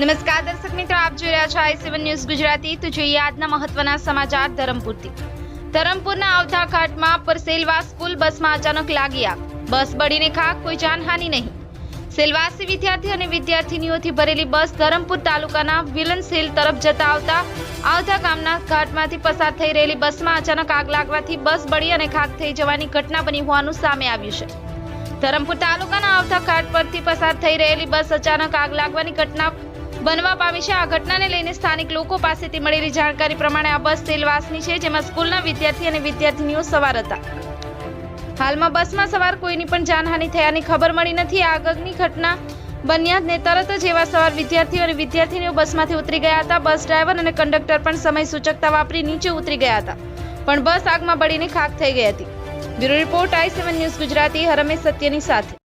નમસ્કાર દર્શક મિત્રો, આપ જોઈ રહ્યા છો આઈ સેવન ન્યૂઝ ગુજરાતી. તો જોઈએ આજના મહત્વના સમાચાર ધરમપુરથી. ધરમપુરના આવતા ઘાટમાં પર સેલવા સ્કૂલ બસમાં અચાનક લાગી આગ. બસ બળીને ખાક, કોઈ જાનહાનિ નહીં. સેલવાસી વિદ્યાર્થી અને વિદ્યાર્થીનીઓથી ભરેલી બસ ધરમપુર તાલુકાના વિલનસેલ તરફ જતા આવતા આવતા ગામના ઘાટમાંથી પસાર થઈ રહેલી બસમાં અચાનક આગ લાગવાથી બસ બળી અને ખાક થઈ જવાની ઘટના બની હોવાનું સામે આવ્યું છે. ધરમપુર તાલુકાના આવતા ઘાટ પરથી પસાર થઈ રહેલી બસ અચાનક આગ લાગવાની ઘટના બનવા પામી છે. આ ઘટનાને લઈને સ્થાનિક લોકો પાસેથી મળેલી જાણકારી પ્રમાણે આ બસ તેલવાસની છે, જેમાં સ્કૂલના વિદ્યાર્થી અને વિદ્યાર્થીનીઓ સવાર હતા. હાલમાં બસમાં સવાર કોઈની પણ જાનહાનિ થયાની ખબર મળી નથી. આ આગની ઘટના બન્યા ને તરત જ એવા સવાર વિદ્યાર્થીઓ અને વિદ્યાર્થીનીઓ બસમાંથી ઉતરી ગયા હતા. બસ ડ્રાઈવર અને કંડક્ટર પણ સમય સૂચકતા વાપરી નીચે ઉતરી ગયા હતા. પણ બસ આગમાં બળીને ખાક થઈ ગઈ હતી. Bureau report I seven news Gujarati Harmesh સત્યની સાથે.